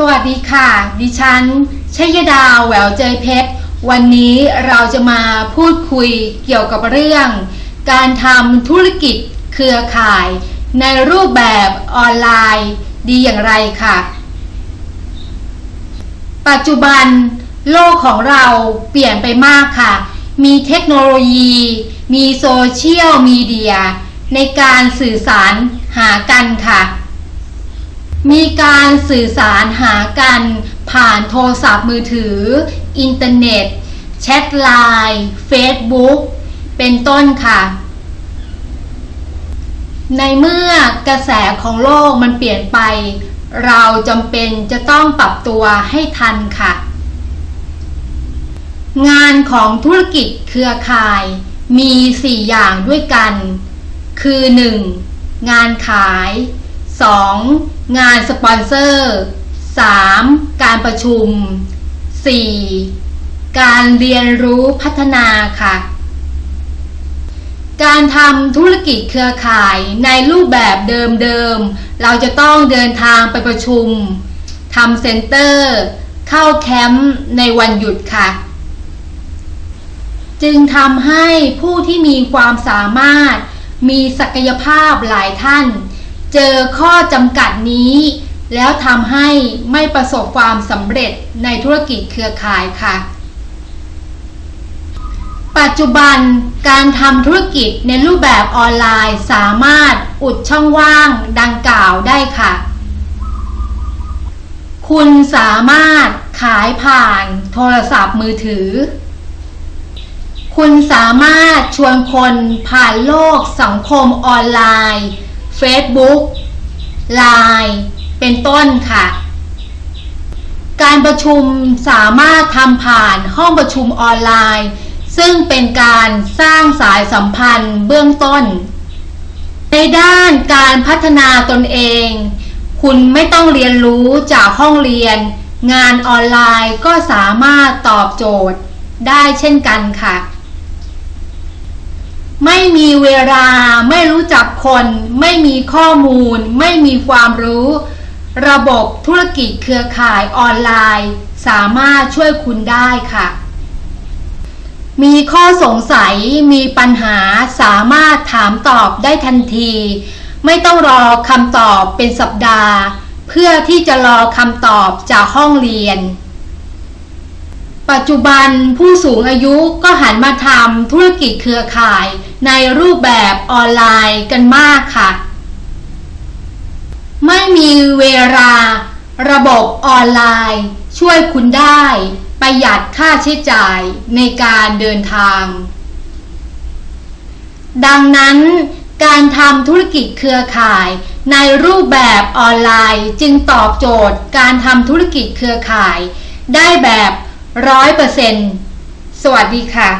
สวัสดีค่ะ ดิฉันชยดาแหววเจยเพชร วันนี้เราจะมาพูดคุยเกี่ยวกับเรื่อง การทำธุรกิจเครือข่าย ในรูปแบบออนไลน์ ดีอย่างไรค่ะ ปัจจุบันโลกของเราเปลี่ยนไปมากค่ะ มีเทคโนโลยี มีโซเชียลมีเดีย ในการสื่อสารหากันค่ะ มีการสื่อสารหากันผ่านโทรศัพท์มือถือ อินเทอร์เน็ต แชทไลน์เฟซบุ๊กเป็นต้นค่ะ ในเมื่อกระแสของโลกมันเปลี่ยนไป เราจำเป็นจะต้องปรับตัวให้ทันค่ะ งานของธุรกิจเครือข่ายมี 4 อย่างด้วยกัน คือ 1. งานขาย 2. งานสปอนเซอร์ 3. การประชุม 4. การเรียนรู้พัฒนาค่ะ การทำธุรกิจเครือข่ายในรูปแบบเดิมๆ เราจะต้องเดินทางไปประชุมทำเซ็นเตอร์ เข้าแคมป์ในวันหยุดค่ะ จึงทำให้ผู้ที่มีความสามารถมีศักยภาพหลายท่าน เจอข้อจำกัดนี้ แล้วทำให้ไม่ประสบความสำเร็จในธุรกิจเครือข่ายค่ะ ปัจจุบันการทำธุรกิจในรูปแบบออนไลน์สามารถอุดช่องว่างดังกล่าวได้ค่ะ คุณสามารถขายผ่านโทรศัพท์มือถือ คุณสามารถชวนคนผ่านโลกสังคมออนไลน์ Facebook Line เป็นต้นค่ะ การประชุมสามารถทำผ่านห้องประชุมออนไลน์ ซึ่งเป็นการสร้างสายสัมพันธ์เบื้องต้น ในด้านการพัฒนาตนเอง คุณไม่ต้องเรียนรู้จากห้องเรียน งานออนไลน์ก็สามารถตอบโจทย์ได้เช่นกันค่ะ ไม่มีเวลา ไม่รู้จักคน ไม่มีข้อมูล ไม่มีความรู้ ระบบธุรกิจเครือข่ายออนไลน์ สามารถช่วยคุณได้ค่ะ มีข้อสงสัย มีปัญหาสามารถถามตอบได้ทันที ไม่ต้องรอคำตอบเป็นสัปดาห์ เพื่อที่จะรอคำตอบจากห้องเรียน ปัจจุบันผู้สูงอายุก็หันมาทำธุรกิจเครือข่าย ในรูปแบบออนไลน์กันมากค่ะ ไม่มีเวลา ระบบออนไลน์ ช่วยคุณได้ ประหยัดค่าใช้จ่ายในการเดินทาง ดังนั้นการทำธุรกิจเครือข่าย ในรูปแบบออนไลน์จึงตอบโจทย์การทำธุรกิจเครือข่าย ได้แบบ ร้อยเปอร์เซ็นต์สวัสดีค่ะ